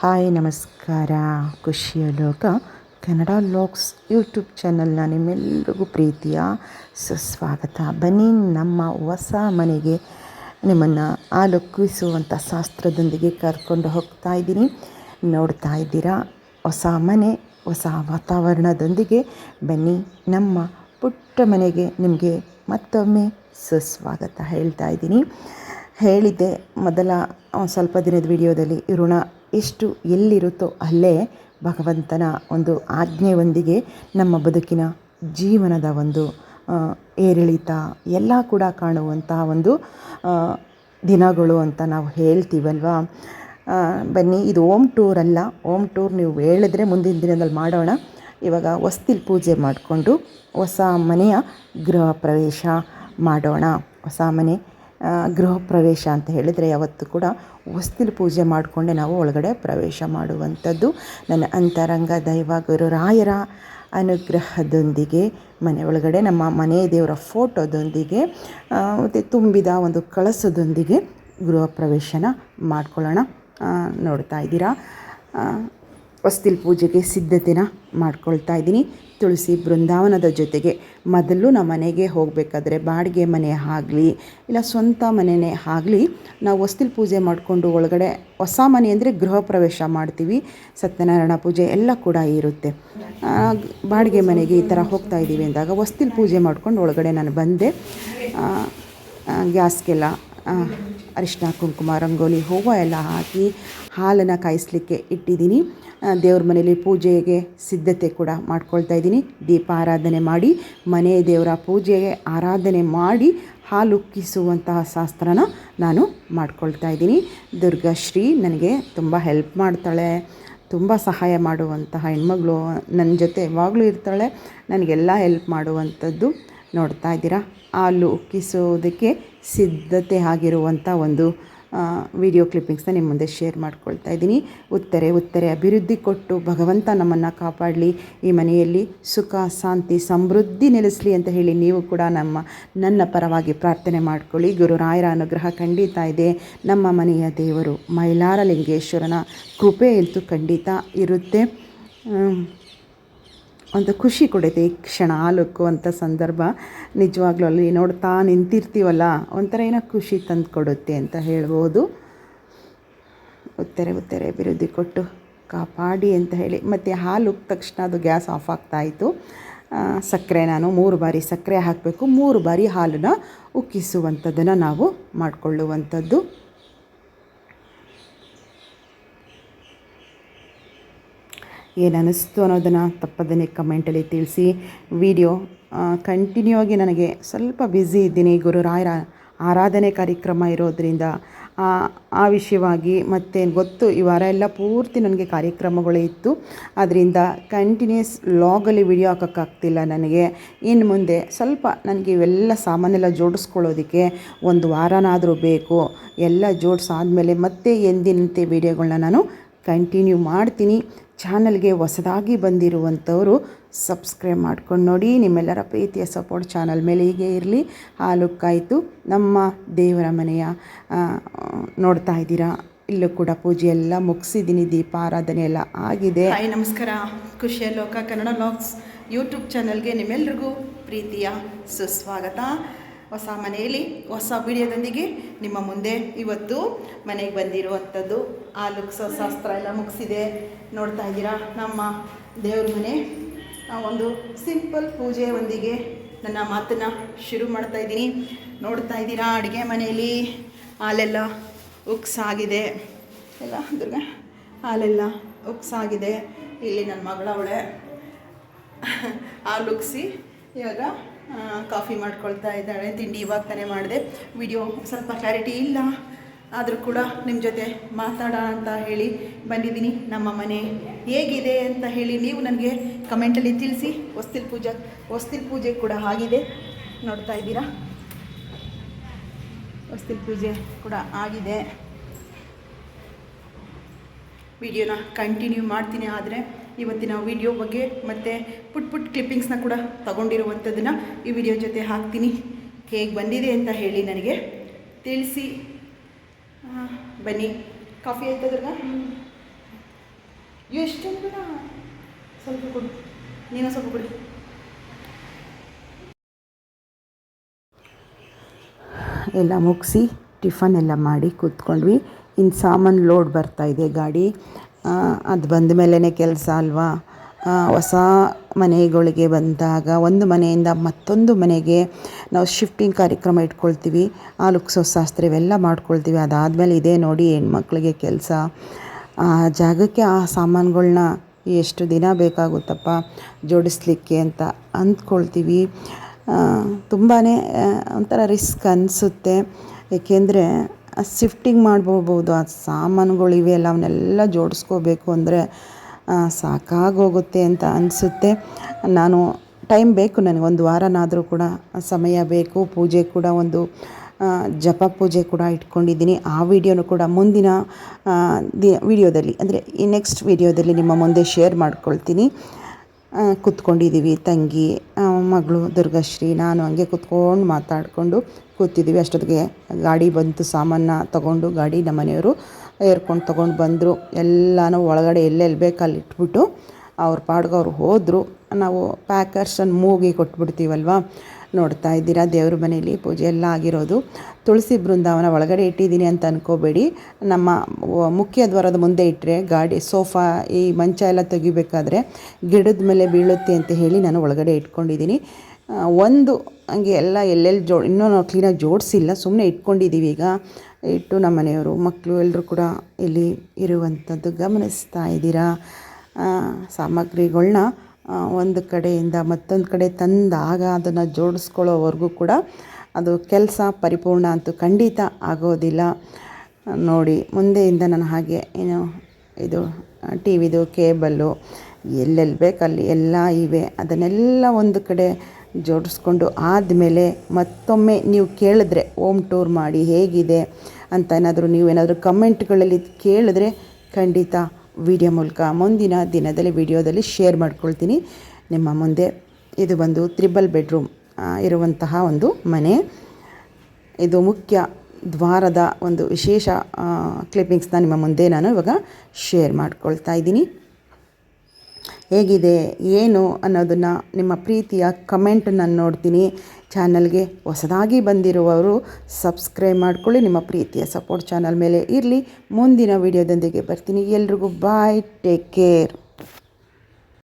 Hi, ನಮಸ್ಕಾರ. ಖುಷಿಯ ಲೋಕ. ಕನ್ನಡ ಲೋಕ್ಸ್ ಯೂಟ್ಯೂಬ್ ಚಾನಲ್ನ ನಿಮ್ಮೆಲ್ಲರಿಗೂ ಪ್ರೀತಿಯ ಸುಸ್ವಾಗತ. ಬನ್ನಿ, ನಮ್ಮ ಹೊಸ ಮನೆಗೆ ನಿಮ್ಮನ್ನು ಆಲೋಕಿಸುವಂಥ ಶಾಸ್ತ್ರದೊಂದಿಗೆ ಕರ್ಕೊಂಡು ಹೋಗ್ತಾ ಇದ್ದೀನಿ. ನೋಡ್ತಾ ಇದ್ದೀರಾ? ಹೊಸ ಮನೆ, ಹೊಸ ವಾತಾವರಣದೊಂದಿಗೆ ಬನ್ನಿ. ನಮ್ಮ ಪುಟ್ಟ ಮನೆಗೆ ನಿಮಗೆ ಮತ್ತೊಮ್ಮೆ ಸುಸ್ವಾಗತ ಹೇಳ್ತಾ ಇದ್ದೀನಿ. ಹೇಳಿದ್ದೆ ಮೊದಲ ಸ್ವಲ್ಪ ದಿನದ ವಿಡಿಯೋದಲ್ಲಿ ಋಣ ಎಷ್ಟು ಎಲ್ಲಿರುತ್ತೋ ಅಲ್ಲೇ ಭಗವಂತನ ಒಂದು ಆಜ್ಞೆಯೊಂದಿಗೆ ನಮ್ಮ ಬದುಕಿನ ಜೀವನದ ಒಂದು ಏರಿಳಿತ ಎಲ್ಲ ಕೂಡ ಕಾಣುವಂತಹ ಒಂದು ದಿನಗಳು ಅಂತ ನಾವು ಹೇಳ್ತೀವಲ್ವಾ? ಬನ್ನಿ, ಇದು ಓಮ್ ಟೂರ್ ಅಲ್ಲ. ಓಮ್ ಟೂರ್ ನೀವು ಹೇಳಿದ್ರೆ ಮುಂದಿನ ದಿನದಲ್ಲಿ ಮಾಡೋಣ. ಇವಾಗ ಹೊಸ್ತಿಲ್ ಪೂಜೆ ಮಾಡಿಕೊಂಡು ಹೊಸ ಮನೆಯ ಗೃಹ ಪ್ರವೇಶ ಮಾಡೋಣ. ಹೊಸ ಮನೆ ಗೃಹ ಪ್ರವೇಶ ಅಂತ ಹೇಳಿದರೆ ಯಾವತ್ತು ಕೂಡ ಹೊಸ್ತಿಲು ಪೂಜೆ ಮಾಡಿಕೊಂಡೆ ನಾವು ಒಳಗಡೆ ಪ್ರವೇಶ ಮಾಡುವಂಥದ್ದು. ನನ್ನ ಅಂತರಂಗ ದೈವ ಗುರುರಾಯರ ಅನುಗ್ರಹದೊಂದಿಗೆ, ಮನೆ ಒಳಗಡೆ ನಮ್ಮ ಮನೆ ದೇವರ ಫೋಟೋದೊಂದಿಗೆ ಮತ್ತು ತುಂಬಿದ ಒಂದು ಕಳಸದೊಂದಿಗೆ ಗೃಹ ಪ್ರವೇಶನ ಮಾಡ್ಕೊಳ್ಳೋಣ ನೋಡ್ತಾ ಇದ್ದೀರಾ? ಹೊಸ್ತಿಲ್ ಪೂಜೆಗೆ ಸಿದ್ಧತೆನ ಮಾಡ್ಕೊಳ್ತಾ ಇದ್ದೀನಿ. ತುಳಸಿ ಬೃಂದಾವನದ ಜೊತೆಗೆ ಮೊದಲು ನಮ್ಮ ಮನೆಗೆ ಹೋಗಬೇಕಾದ್ರೆ ಬಾಡಿಗೆ ಮನೆ ಆಗಲಿ, ಇಲ್ಲ ಸ್ವಂತ ಮನೆಯೇ ಆಗಲಿ, ನಾವು ಹೊಸ್ತಿಲ್ ಪೂಜೆ ಮಾಡಿಕೊಂಡು ಒಳಗಡೆ ಹೊಸ ಮನೆ ಅಂದರೆ ಗೃಹ ಪ್ರವೇಶ ಮಾಡ್ತೀವಿ. ಸತ್ಯನಾರಾಯಣ ಪೂಜೆ ಎಲ್ಲ ಕೂಡ ಇರುತ್ತೆ. ಬಾಡಿಗೆ ಮನೆಗೆ ಈ ಥರ ಹೋಗ್ತಾ ಇದ್ದೀವಿ ಅಂದಾಗ ಹೊಸ್ತಿಲ್ ಪೂಜೆ ಮಾಡ್ಕೊಂಡು ಒಳಗಡೆ ನಾನು ಬಂದೆ. ಗ್ಯಾಸ್ಗೆಲ್ಲ ಅರಿಶಿನ ಕುಂಕುಮ, ರಂಗೋಲಿ, ಹೂವು ಎಲ್ಲ ಹಾಕಿ ಹಾಲನ್ನು ಕಾಯಿಸಲಿಕ್ಕೆ ಇಟ್ಟಿದ್ದೀನಿ. ದೇವ್ರ ಮನೇಲಿ ಪೂಜೆಗೆ ಸಿದ್ಧತೆ ಕೂಡ ಮಾಡ್ಕೊಳ್ತಾ ಇದ್ದೀನಿ. ದೀಪ ಆರಾಧನೆ ಮಾಡಿ, ಮನೆ ದೇವರ ಪೂಜೆಗೆ ಆರಾಧನೆ ಮಾಡಿ ಹಾಲು ಉಕ್ಕಿಸುವಂತಹ ಶಾಸ್ತ್ರನ ನಾನು ಮಾಡ್ಕೊಳ್ತಾ ಇದ್ದೀನಿ. ದುರ್ಗಾಶ್ರೀ ನನಗೆ ತುಂಬ ಹೆಲ್ಪ್ ಮಾಡ್ತಾಳೆ, ತುಂಬ ಸಹಾಯ ಮಾಡುವಂತಹ ಹೆಣ್ಮಗಳು ನನ್ನ ಜೊತೆ ಯಾವಾಗಲೂ ಇರ್ತಾಳೆ, ನನಗೆಲ್ಲ ಹೆಲ್ಪ್ ಮಾಡುವಂಥದ್ದು ನೋಡ್ತಾ ಇದ್ದೀರಾ? ಹಾಲು ಉಕ್ಕಿಸೋದಕ್ಕೆ ಸಿದ್ಧತೆ ಆಗಿರುವಂಥ ಒಂದು ವಿಡಿಯೋ ಕ್ಲಿಪ್ಪಿಂಗ್ಸ್ನ ನಿಮ್ಮ ಮುಂದೆ ಶೇರ್ ಮಾಡ್ಕೊಳ್ತಾ ಇದ್ದೀನಿ. ಉತ್ತರೆ ಉತ್ತರೆ, ಅಭಿವೃದ್ಧಿ ಕೊಟ್ಟು ಭಗವಂತ ನಮ್ಮನ್ನು ಕಾಪಾಡಲಿ. ಈ ಮನೆಯಲ್ಲಿ ಸುಖ, ಶಾಂತಿ, ಸಮೃದ್ಧಿ ನೆಲೆಸಲಿ ಅಂತ ಹೇಳಿ ನೀವು ಕೂಡ ನಮ್ಮ, ನನ್ನ ಪರವಾಗಿ ಪ್ರಾರ್ಥನೆ ಮಾಡ್ಕೊಳ್ಳಿ. ಗುರುರಾಯರ ಅನುಗ್ರಹ ಖಂಡಿತ ಇದೆ. ನಮ್ಮ ಮನೆಯ ದೇವರು ಮೈಲಾರಲಿಂಗೇಶ್ವರನ ಕೃಪೆ ಅಂತೂ ಖಂಡಿತ ಇರುತ್ತೆ. ಒಂದು ಖುಷಿ ಕೊಡುತ್ತೆ. ಈ ಕ್ಷಣ ಹಾಲುಕ್ಕುವಂಥ ಸಂದರ್ಭ ನಿಜವಾಗ್ಲೂ ಅಲ್ಲಿ ನೋಡ್ತಾ ನಿಂತಿರ್ತೀವಲ್ಲ, ಒಂಥರ ಏನೋ ಖುಷಿ ತಂದು ಕೊಡುತ್ತೆ ಅಂತ ಹೇಳ್ಬೋದು. ಉತ್ತರೆ ಉತ್ತರೆ ಅಭಿವೃದ್ಧಿ ಕೊಟ್ಟು ಕಾಪಾಡಿ ಅಂತ ಹೇಳಿ. ಮತ್ತು ಹಾಲು ತಕ್ಷಣ ಅದು ಗ್ಯಾಸ್ ಆಫ್ ಆಗ್ತಾಯಿತ್ತು ಸಕ್ಕರೆ ನಾನು ಮೂರು ಬಾರಿ ಸಕ್ಕರೆ ಹಾಕಬೇಕು. ಮೂರು ಬಾರಿ ಹಾಲನ್ನು ಉಕ್ಕಿಸುವಂಥದ್ದನ್ನು ನಾವು ಮಾಡಿಕೊಳ್ಳುವಂಥದ್ದು. ಏನು ಅನ್ನಿಸ್ತು ಅನ್ನೋದನ್ನು ತಪ್ಪದೇ ಕಮೆಂಟಲ್ಲಿ ತಿಳಿಸಿ. ವಿಡಿಯೋ ಕಂಟಿನ್ಯೂ ಆಗಿ ನನಗೆ ಸ್ವಲ್ಪ ಬ್ಯುಸಿ ಇದ್ದೀನಿ. ಗುರುರಾಯರ ಆರಾಧನೆ ಕಾರ್ಯಕ್ರಮ ಇರೋದರಿಂದ, ಆ ವಿಷಯವಾಗಿ ಮತ್ತು ಗೊತ್ತು, ಈ ವಾರ ಎಲ್ಲ ಪೂರ್ತಿ ನನಗೆ ಕಾರ್ಯಕ್ರಮಗಳೇ ಇತ್ತು. ಅದರಿಂದ ಕಂಟಿನ್ಯೂಸ್ ಲಾಗಲ್ಲಿ ವಿಡಿಯೋ ಹಾಕೋಕ್ಕಾಗ್ತಿಲ್ಲ ನನಗೆ. ಇನ್ನು ಮುಂದೆ ಸ್ವಲ್ಪ ನನಗೆ ಇವೆಲ್ಲ ಸಾಮಾನೆಲ್ಲ ಜೋಡಿಸ್ಕೊಳ್ಳೋದಕ್ಕೆ ಒಂದು ವಾರನಾದರೂ ಬೇಕು. ಎಲ್ಲ ಜೋಡಿಸಾದ್ಮೇಲೆ ಮತ್ತೆ ಎಂದಿನಂತೆ ವಿಡಿಯೋಗಳನ್ನ ನಾನು ಕಂಟಿನ್ಯೂ ಮಾಡ್ತೀನಿ. ಚಾನಲ್ಗೆ ಹೊಸದಾಗಿ ಬಂದಿರುವಂಥವರು ಸಬ್ಸ್ಕ್ರೈಬ್ ಮಾಡ್ಕೊಂಡು ನೋಡಿ. ನಿಮ್ಮೆಲ್ಲರ ಪ್ರೀತಿಯ ಸಪೋರ್ಟ್ ಚಾನಲ್ ಮೇಲೆ ಹೀಗೆ ಇರಲಿ. ಹಾಲು ಕಾಯಿತು ನಮ್ಮ ದೇವರ ಮನೆಯ ನೋಡ್ತಾ ಇದ್ದೀರಾ? ಇಲ್ಲೂ ಕೂಡ ಪೂಜೆ ಎಲ್ಲ ಮುಗಿಸಿದ್ದೀನಿ. ದೀಪ ಆರಾಧನೆ ಎಲ್ಲ ಆಗಿದೆ. ಹಾಯ್ ನಮಸ್ಕಾರ. ಖುಷಿಯ ಲೋಕ ಕನ್ನಡ ಲಾಕ್ಸ್ ಯೂಟ್ಯೂಬ್ ಚಾನಲ್ಗೆ ನಿಮ್ಮೆಲ್ರಿಗೂ ಪ್ರೀತಿಯ ಸುಸ್ವಾಗತ. ಹೊಸ ಮನೆಯಲ್ಲಿ, ಹೊಸ ವಿಡಿಯೋದೊಂದಿಗೆ ನಿಮ್ಮ ಮುಂದೆ ಇವತ್ತು ಮನೆಗೆ ಬಂದಿರುವಂಥದ್ದು. ಆ ಲುಕ್ಸ ಶಾಸ್ತ್ರ ಎಲ್ಲ ಮುಗಿಸಿದೆ. ನೋಡ್ತಾ ಇದ್ದೀರಾ? ನಮ್ಮ ದೇವ್ರ ಮನೆ. ಒಂದು ಸಿಂಪಲ್ ಪೂಜೆಯೊಂದಿಗೆ ನನ್ನ ಮಾತನ್ನು ಶುರು ಮಾಡ್ತಾ ಇದ್ದೀನಿ. ನೋಡ್ತಾ ಇದ್ದೀರಾ ಅಡುಗೆ ಮನೆಯಲ್ಲಿ? ಹಾಲೆಲ್ಲ ಉಕ್ಸಾಗಿದೆ. ಎಲ್ಲ ದುರ್ಗ, ಹಾಲೆಲ್ಲ ಉಕ್ಸಾಗಿದೆ. ಇಲ್ಲಿ ನನ್ನ ಮಗಳವಳೆ ಹಾಲು ಉಕ್ಸಿ ಇವಾಗ ಕಾಫಿ ಮಾಡ್ಕೊಳ್ತಾ ಇದ್ದಾಳೆ. ತಿಂಡಿ ಇವಾಗ ತಾನೇ ಮಾಡಿದೆ. ವಿಡಿಯೋ ಸ್ವಲ್ಪ ಕ್ಲಾರಿಟಿ ಇಲ್ಲ. ಆದರೂ ಕೂಡ ನಿಮ್ಮ ಜೊತೆ ಮಾತಾಡೋಣ ಅಂತ ಹೇಳಿ ಬಂದಿದ್ದೀನಿ. ನಮ್ಮ ಮನೆ ಹೇಗಿದೆ ಅಂತ ಹೇಳಿ ನೀವು ನನಗೆ ಕಮೆಂಟಲ್ಲಿ ತಿಳಿಸಿ. ಹೊಸ್ತಿಲ್ ಪೂಜೆ ಹೊಸ್ತಿಲ್ ಪೂಜೆ ಕೂಡ ಆಗಿದೆ. ನೋಡ್ತಾ ಇದ್ದೀರಾ? ಹೊಸ್ತಿಲ್ ಪೂಜೆ ಕೂಡ ಆಗಿದೆ. ವಿಡಿಯೋನ ಕಂಟಿನ್ಯೂ ಮಾಡ್ತೀನಿ ಆದರೆ ಇವತ್ತಿನ ವಿಡಿಯೋ ಬಗ್ಗೆ ಮತ್ತು ಪುಟ್ ಪುಟ್ ಕ್ಲಿಪ್ಪಿಂಗ್ಸ್ನ ಕೂಡ ತಗೊಂಡಿರುವಂಥದ್ದನ್ನು ಈ ವಿಡಿಯೋ ಜೊತೆ ಹಾಕ್ತೀನಿ. ಹೇಗೆ ಬಂದಿದೆ ಅಂತ ಹೇಳಿ ನನಗೆ. ತಿಳಿಸಿ. ಬನ್ನಿ. ಕಾಫಿ ಆಯ್ತಾ ಎಷ್ಟು ಸ್ವಲ್ಪ ಕೊಡು. ನೀನು ಸ್ವಲ್ಪ ಕೊಡಿ. ಎಲ್ಲ ಮುಗಿಸಿ, ಟಿಫನ್ ಎಲ್ಲ ಮಾಡಿ ಕೂತ್ಕೊಂಡ್ವಿ. ಇನ್ನು ಸಾಮಾನು ಲೋಡ್ ಬರ್ತಾಯಿದೆ ಗಾಡಿ. ಅದು ಬಂದ ಮೇಲೇ ಕೆಲಸ ಅಲ್ವಾ? ಹೊಸ ಮನೆಗಳಿಗೆ ಬಂದಾಗ ಒಂದು ಮನೆಯಿಂದ ಮತ್ತೊಂದು ಮನೆಗೆ ನಾವು ಶಿಫ್ಟಿಂಗ್ ಕಾರ್ಯಕ್ರಮ ಇಟ್ಕೊಳ್ತೀವಿ. ಆ ಲುಕ್ಸೋ ಶಾಸ್ತ್ರ ಇವೆಲ್ಲ ಮಾಡ್ಕೊಳ್ತೀವಿ. ಅದಾದಮೇಲೆ ಇದೇ ನೋಡಿ ಹೆಣ್ಮಕ್ಳಿಗೆ ಕೆಲಸ. ಆ ಜಾಗಕ್ಕೆ ಆ ಸಾಮಾನುಗಳ್ನ ಎಷ್ಟು ದಿನ ಬೇಕಾಗುತ್ತಪ್ಪ ಜೋಡಿಸ್ಲಿಕ್ಕೆ ಅಂತ ಅಂದ್ಕೊಳ್ತೀವಿ. ತುಂಬಾ ಒಂಥರ ರಿಸ್ಕ್ ಅನಿಸುತ್ತೆ. ಏಕೆಂದರೆ ಶಿಫ್ಟಿಂಗ್ ಮಾಡ್ಬೋಬೋದು ಆ ಸಾಮಾನುಗಳಿವೆ ಅಲ್ಲ ಅವನ್ನೆಲ್ಲ ಜೋಡಿಸ್ಕೋಬೇಕು ಅಂದರೆ ಸಾಕಾಗೋಗುತ್ತೆ ಅಂತ ಅನಿಸುತ್ತೆ. ನಾನು ಟೈಮ್ ಬೇಕು ನನಗೆ, ಒಂದು ವಾರನಾದರೂ ಕೂಡ ಸಮಯ ಬೇಕು. ಪೂಜೆ ಕೂಡ ಒಂದು ಜಪ ಪೂಜೆ ಕೂಡ ಇಟ್ಕೊಂಡಿದ್ದೀನಿ. ಆ ವಿಡಿಯೋನು ಕೂಡ ಮುಂದಿನ ದಿ, ವಿಡಿಯೋದಲ್ಲಿ, ಅಂದರೆ ಈ ನೆಕ್ಸ್ಟ್ ವಿಡಿಯೋದಲ್ಲಿ ನಿಮ್ಮ ಮುಂದೆ ಶೇರ್ ಮಾಡ್ಕೊಳ್ತೀನಿ. ಕೂತ್ಕೊಂಡಿದ್ದೀವಿ ತಂಗಿ ಮಗಳು, ದುರ್ಗಶ್ರೀ, ನಾನು ಹಂಗೆ ಕೂತ್ಕೊಂಡು ಮಾತಾಡಿಕೊಂಡು ಕೂತಿದ್ದೀವಿ ಅಷ್ಟೊತ್ತಿಗೆ ಗಾಡಿ ಬಂತು, ಸಾಮಾನ ತಗೊಂಡು ಗಾಡಿ ನಮ್ಮ ಮನೆಯವರು ಏರ್ಕೊಂಡು ತೊಗೊಂಡು ಬಂದರು. ಎಲ್ಲನೂ ಒಳಗಡೆ ಎಲ್ಲೆಲ್ಲಿ ಬೇಕು ಅಲ್ಲಿ ಇಟ್ಬಿಟ್ಟು ಅವ್ರ ಪಾಡ್ಗೆ ಅವ್ರು ಹೋದರು. ನಾವು ಪ್ಯಾಕರ್ಸನ್ನು ಮೂಗಿ ಕೊಟ್ಬಿಡ್ತೀವಲ್ವ? ನೋಡ್ತಾ ಇದ್ದೀರಾ. ದೇವ್ರ ಮನೆಯಲ್ಲಿ ಪೂಜೆ ಎಲ್ಲ ಆಗಿರೋದು. ತುಳಸಿ ಬೃಂದಾವನ ಒಳಗಡೆ ಇಟ್ಟಿದ್ದೀನಿ ಅಂತ ಅನ್ಕೋಬೇಡಿ. ನಮ್ಮ ಮುಖ್ಯ ದ್ವಾರದ ಮುಂದೆ ಇಟ್ಟರೆ ಗಾಡಿ, ಸೋಫಾ, ಈ ಮಂಚ ಎಲ್ಲ ತೆಗಿಬೇಕಾದ್ರೆ ಗಿಡದ ಮೇಲೆ ಬೀಳುತ್ತೆ ಅಂತ ಹೇಳಿ ನಾನು ಒಳಗಡೆ ಇಟ್ಕೊಂಡಿದ್ದೀನಿ. ಒಂದು ಹಂಗೆ ಎಲ್ಲ ಎಲ್ಲೆಲ್ಲಿ ಜೋ, ಇನ್ನೂ ನಾವು ಕ್ಲೀನಾಗಿ ಜೋಡಿಸಿಲ್ಲ ಸುಮ್ಮನೆ ಇಟ್ಕೊಂಡಿದ್ದೀವಿ ಈಗ. ಇಟ್ಟು ನಮ್ಮ ಮನೆಯವರು ಮಕ್ಕಳು ಎಲ್ಲರೂ ಕೂಡ ಇಲ್ಲಿ ಇರುವಂಥದ್ದು ಗಮನಿಸ್ತಾ ಇದ್ದೀರಾ. ಸಾಮಗ್ರಿಗಳನ್ನ ಒಂದು ಕಡೆಯಿಂದ ಮತ್ತೊಂದು ಕಡೆ ತಂದಾಗ ಅದನ್ನು ಜೋಡಿಸ್ಕೊಳ್ಳೋವರೆಗೂ ಕೂಡ ಅದು ಕೆಲಸ ಪರಿಪೂರ್ಣ ಅಂತೂ ಖಂಡಿತ ಆಗೋದಿಲ್ಲ. ನೋಡಿ, ಮುಂದೆಯಿಂದ ನಾನು ಹಾಗೆ ಏನು, ಇದು ಟಿ ವಿದು ಕೇಬಲ್ಲು, ಎಲ್ಲೆಲ್ಲಿ ಬೇಕಲ್ಲಿ ಎಲ್ಲ ಇವೆ. ಅದನ್ನೆಲ್ಲ ಒಂದು ಕಡೆ ಜೋಡಿಸ್ಕೊಂಡು ಆದಮೇಲೆ ಮತ್ತೊಮ್ಮೆ ನೀವು ಕೇಳಿದ್ರೆ, ಹೋಮ್ ಟೂರ್ ಮಾಡಿ ಹೇಗಿದೆ? ಅಂತ ಏನಾದರೂ ನೀವೇನಾದರೂ ಕಮೆಂಟ್ಗಳಲ್ಲಿ ಕೇಳಿದ್ರೆ ಖಂಡಿತ ವಿಡಿಯೋ ಮೂಲಕ ಮುಂದಿನ ದಿನದಲ್ಲಿ ವಿಡಿಯೋದಲ್ಲಿ ಶೇರ್ ಮಾಡ್ಕೊಳ್ತೀನಿ. ನಿಮ್ಮ ಮುಂದೆ ಇದು ಬಂದು ತ್ರಿಬಲ್ ಬೆಡ್ರೂಮ್ ಇರುವಂತಹ ಒಂದು ಮನೆ. ಇದು ಮುಖ್ಯ ದ್ವಾರದ ಒಂದು ವಿಶೇಷ ಕ್ಲಿಪ್ಪಿಂಗ್ಸ್ನ ನಿಮ್ಮ ಮುಂದೆ ನಾನು ಇವಾಗ ಶೇರ್ ಮಾಡ್ಕೊಳ್ತಾ ಇದ್ದೀನಿ. ಹೇಗಿದೆ, ಏನು ಅನ್ನೋದನ್ನು ನಿಮ್ಮ ಪ್ರೀತಿಯ ಕಮೆಂಟ್ ನಾನು ನೋಡ್ತೀನಿ. ಚಾನಲ್ಗೆ ಹೊಸದಾಗಿ ಬಂದಿರುವವರು ಸಬ್ಸ್ಕ್ರೈಬ್ ಮಾಡ್ಕೊಳ್ಳಿ, ನಿಮ್ಮ ಪ್ರೀತಿಯ ಸಪೋರ್ಟ್ ಚಾನಲ್ ಮೇಲೆ ಇರಲಿ. ಮುಂದಿನ ವಿಡಿಯೋದೊಂದಿಗೆ ಬರ್ತೀನಿ. ಎಲ್ರಿಗೂ ಬಾಯ್ ಟೇಕ್ ಕೇರ್